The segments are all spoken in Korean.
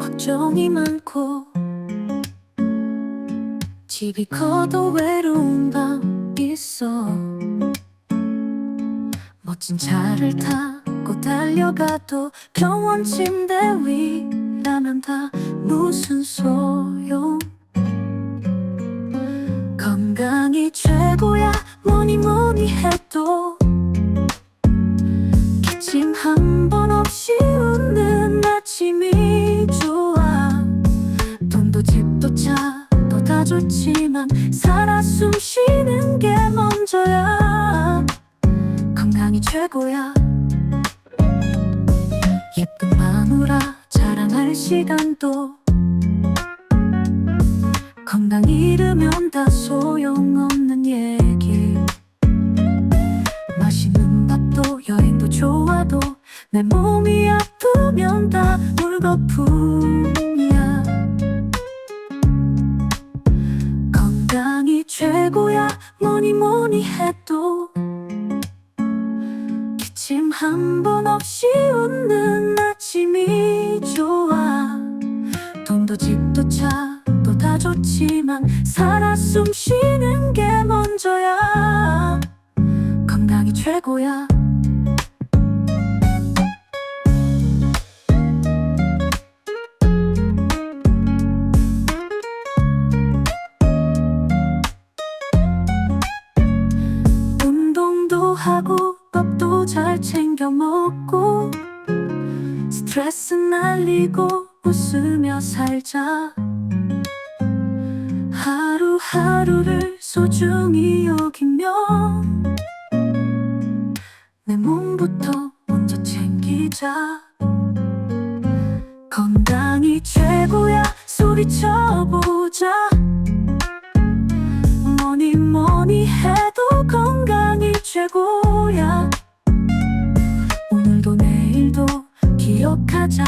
걱정이 많고 집이 커도 외로운 밤 있어 멋진 차를 타고 달려가도 병원 침대 위라면 다 무슨 소용? 건강이 최고야 뭐니 뭐니 해도 집도 차도 다 좋지만 살아 숨 쉬는 게 먼저야. 건강이 최고야. 예쁜 마누라 자랑할 시간도. 건강 잃으면 다 소용없는 얘기. 맛있는 밥도 여행도 좋아도 내 몸이 아프면 다 물거품 최고야. 뭐니 뭐니 해도 기침 한 번 없이 웃는 아침이 좋아. 돈도 집도 차도 다 좋지만 살아 숨 쉬는 게 먼저야. 건강이 최고야 하고 밥도 잘 챙겨 먹고 스트레스 날리고 웃으며 살자. 하루하루를 소중히 여기며 내 몸부터 먼저 챙기자. 건강이 최고야 소리쳐보자. 뭐니 뭐니 해 기억하자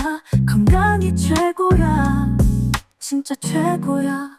건강이 최고야. 진짜 최고야